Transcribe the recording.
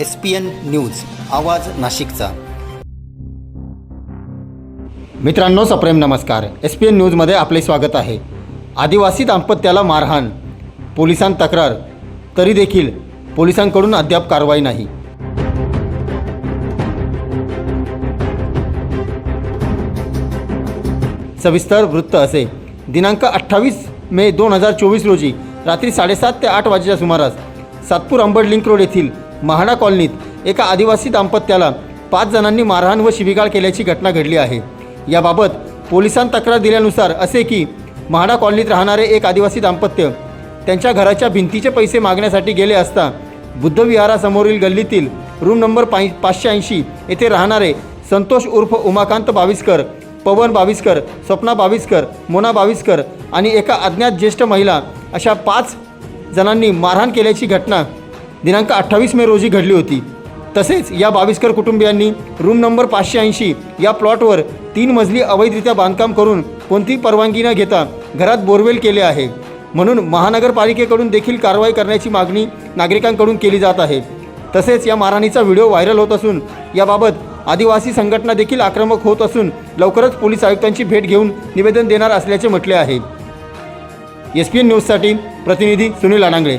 S P N news आवाज नाशिकचा. मित्रांनो सप्रेम नमस्कार. एस पी एन न्यूजमध्ये आपले स्वागत आहे. आदिवासी दाम्पत्याला मारहाण. पोलिसांत तक्रार. तरी देखील पोलिसांकडून अद्याप कारवाई नाही. सविस्तर वृत्त असे. दिनांक अठ्ठावीस मे दोन हजार चोवीस रोजी रात्री साडेसात ते आठ वाजेच्या सुमारास सातपूर अंबड लिंक रोड येथील महाडा कॉलनीत एका आदिवासी दाम्पत्याला पाच जणांनी मारहाण व शिबिगाळ केल्याची घटना घडली आहे. याबाबत पोलिसांनी तक्रार दिल्यानुसार असे की महाडा कॉलनीत राहणारे एक आदिवासी दाम्पत्य त्यांच्या घराच्या भिंतीचे पैसे मागण्यासाठी गेले असता बुद्धविहारासमोरील गल्लीतील रूम नंबर पाय पाचशे ऐंशी येथे राहणारे संतोष उर्फ उमाकांत बाविस्कर पवन बाविस्कर स्वप्ना बाविस्कर मोना बाविस्कर आणि एका अज्ञात ज्येष्ठ महिला अशा पाच जणांनी मारहाण केल्याची घटना दिनांक अठ्ठावीस मे रोजी घडली होती. तसेच या बाविस्कर कुटुंबियांनी रूम नंबर पाचशे ऐंशी या प्लॉटवर तीन मजली अवैधरित्या बांधकाम करून कोणतीही परवानगी न घेता घरात बोरवेल केले आहे. म्हणून महानगरपालिकेकडून देखील कारवाई करण्याची मागणी नागरिकांकडून केली जात आहे. तसेच या मारहाणीचा व्हिडिओ व्हायरल होत असून याबाबत आदिवासी संघटना देखील आक्रमक होत असून लवकरच पोलीस आयुक्तांची भेट घेऊन निवेदन देणार असल्याचे म्हटले आहे. एस पी एन न्यूजसाठी प्रतिनिधी सुनील अनांगळे